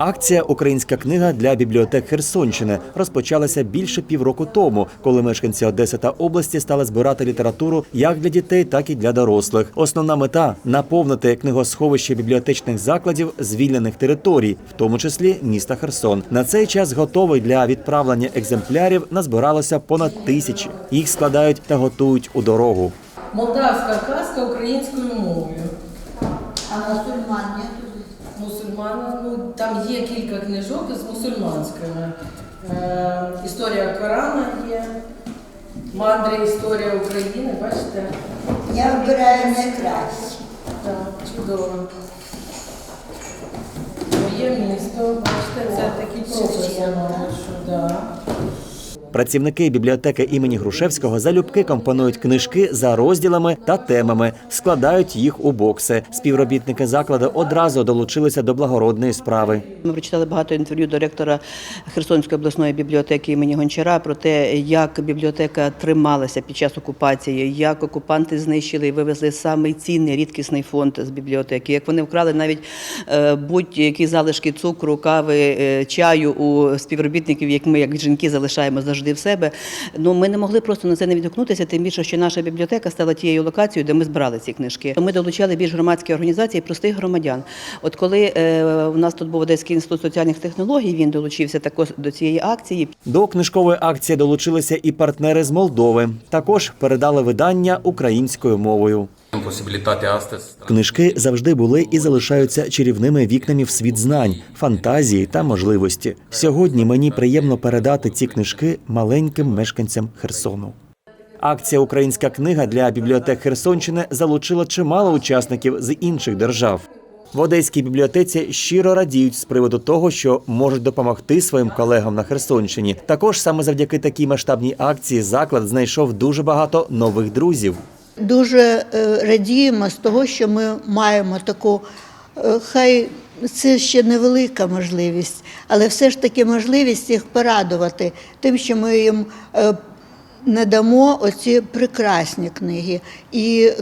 Акція Українська книга для бібліотек Херсонщини розпочалася більше півроку тому, коли мешканці Одеси та області стали збирати літературу як для дітей, так і для дорослих. Основна мета наповнити книгосховище бібліотечних закладів звільнених територій, в тому числі міста Херсон. На цей час готовий для відправлення екземплярів назбиралося понад тисячі. Їх складають та готують у дорогу. Молдавська казка українською мовою. А мусульман нет? Мусульман, ну там є кілька книжок з мусульманськими. Е, історія Корана є, мандри історія України, бачите? Я вибираю найкраще. Так, чудово. Моє місто, бачите, це такі прописи, що да. Працівники бібліотеки імені Грушевського залюбки компонують книжки за розділами та темами, складають їх у бокси. Співробітники закладу одразу долучилися до благородної справи. Ми прочитали багато інтерв'ю до ректора Херсонської обласної бібліотеки імені Гончара про те, як бібліотека трималася під час окупації, як окупанти знищили і вивезли самий цінний рідкісний фонд з бібліотеки, як вони вкрали навіть е, будь-які залишки цукру, кави, е, чаю у співробітників, як ми, як жінки, залишаємо завжди в себе. Ну ми не могли просто на це не відгукнутися, тим більше, що наша бібліотека стала тією локацією, де ми збирали ці книжки. Ми долучали більш громадські організації простих громадян. От коли е, у нас тут був Одеський інститут соціальних технологій, він долучився також до цієї акції. До книжкової акції долучилися і партнери з Молдови. Також передали видання українською мовою. Книжки завжди були і залишаються чарівними вікнами в світ знань, фантазії та можливості. Сьогодні мені приємно передати ці книжки маленьким мешканцям Херсону. Акція Українська книга для бібліотек Херсонщини залучила чимало учасників з інших держав. В Одеській бібліотеці щиро радіють з приводу того, що можуть допомогти своїм колегам на Херсонщині. Також саме завдяки такій масштабній акції заклад знайшов дуже багато нових друзів. Дуже е, радіємо з того, що ми маємо таку, е, хай це ще невелика можливість, але все ж таки можливість їх порадувати тим, що ми їм е, надамо оці прекрасні книги. І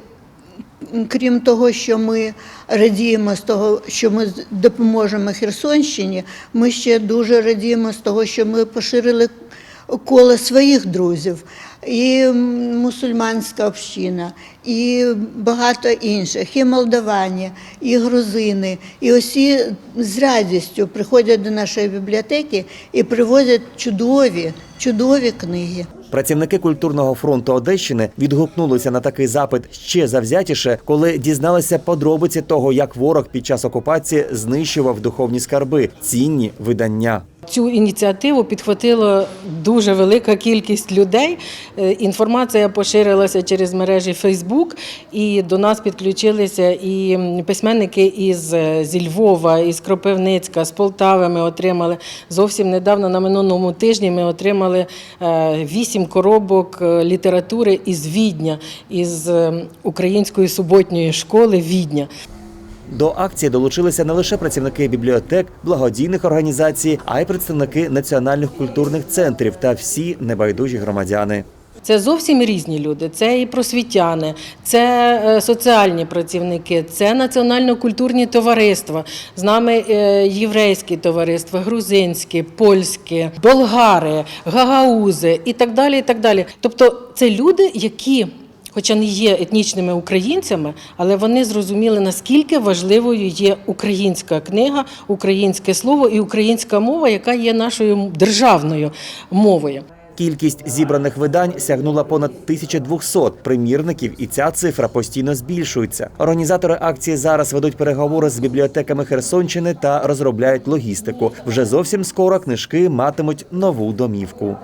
крім того, що ми радіємо з того, що ми допоможемо Херсонщині, ми ще дуже радіємо з того, що ми поширили коло своїх друзів. І мусульманська община, і багато інших, і молдавані, і грузини. І усі з радістю приходять до нашої бібліотеки і привозять чудові, чудові книги. Працівники культурного фронту Одещини відгукнулися на такий запит ще завзятіше, коли дізналися подробиці того, як ворог під час окупації знищував духовні скарби, цінні видання. Цю ініціативу підхватила дуже велика кількість людей. Е, Інформація поширилася через мережі Фейсбук, і до нас підключилися і письменники із е, зі Львова, із Кропивницька, з Полтави. Ми отримали зовсім недавно на минулому тижні. Ми отримали е, вісім коробок літератури із Відня, із е, української суботньої школи Відня. До акції долучилися не лише працівники бібліотек, благодійних організацій, а й представники національних культурних центрів та всі небайдужі громадяни. Це зовсім різні люди. Це і просвітяни, це е, соціальні працівники, це національно-культурні товариства. З нами е, єврейські товариства, грузинські, польські, болгари, гагаузи і так далі. І так далі. Тобто це люди, які. Хоча не є етнічними українцями, але вони зрозуміли, наскільки важливою є українська книга, українське слово і українська мова, яка є нашою державною мовою. Кількість зібраних видань сягнула понад 1200 примірників, і ця цифра постійно збільшується. Організатори акції зараз ведуть переговори з бібліотеками Херсонщини та розробляють логістику. Вже зовсім скоро книжки матимуть нову домівку.